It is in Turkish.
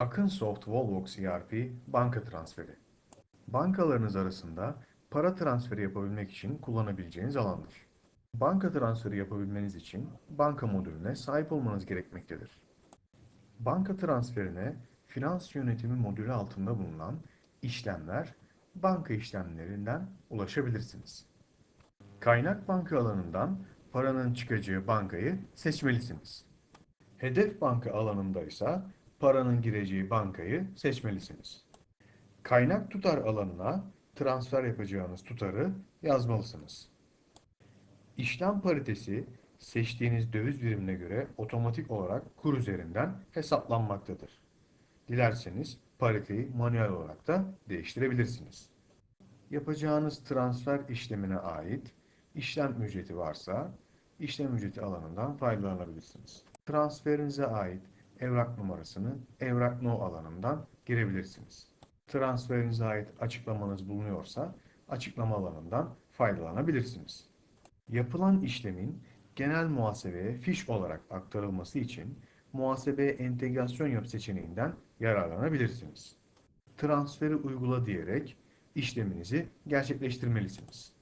Akınsoft Volvox ERP banka transferi. Bankalarınız arasında para transferi yapabilmek için kullanabileceğiniz alandır. Banka transferi yapabilmeniz için banka modülüne sahip olmanız gerekmektedir. Banka transferine finans yönetimi modülü altında bulunan işlemler, banka işlemlerinden ulaşabilirsiniz. Kaynak banka alanından paranın çıkacağı bankayı seçmelisiniz. Hedef banka alanında ise paranın gireceği bankayı seçmelisiniz. Kaynak tutar alanına transfer yapacağınız tutarı yazmalısınız. İşlem paritesi seçtiğiniz döviz birimine göre otomatik olarak kur üzerinden hesaplanmaktadır. Dilerseniz pariteyi manuel olarak da değiştirebilirsiniz. Yapacağınız transfer işlemine ait işlem ücreti varsa işlem ücreti alanından faydalanabilirsiniz. Transferinize ait evrak numarasını evrak no alanından girebilirsiniz. Transferinize ait açıklamanız bulunuyorsa açıklama alanından faydalanabilirsiniz. Yapılan işlemin genel muhasebeye fiş olarak aktarılması için muhasebeye entegrasyon yap seçeneğinden yararlanabilirsiniz. Transferi uygula diyerek işleminizi gerçekleştirmelisiniz.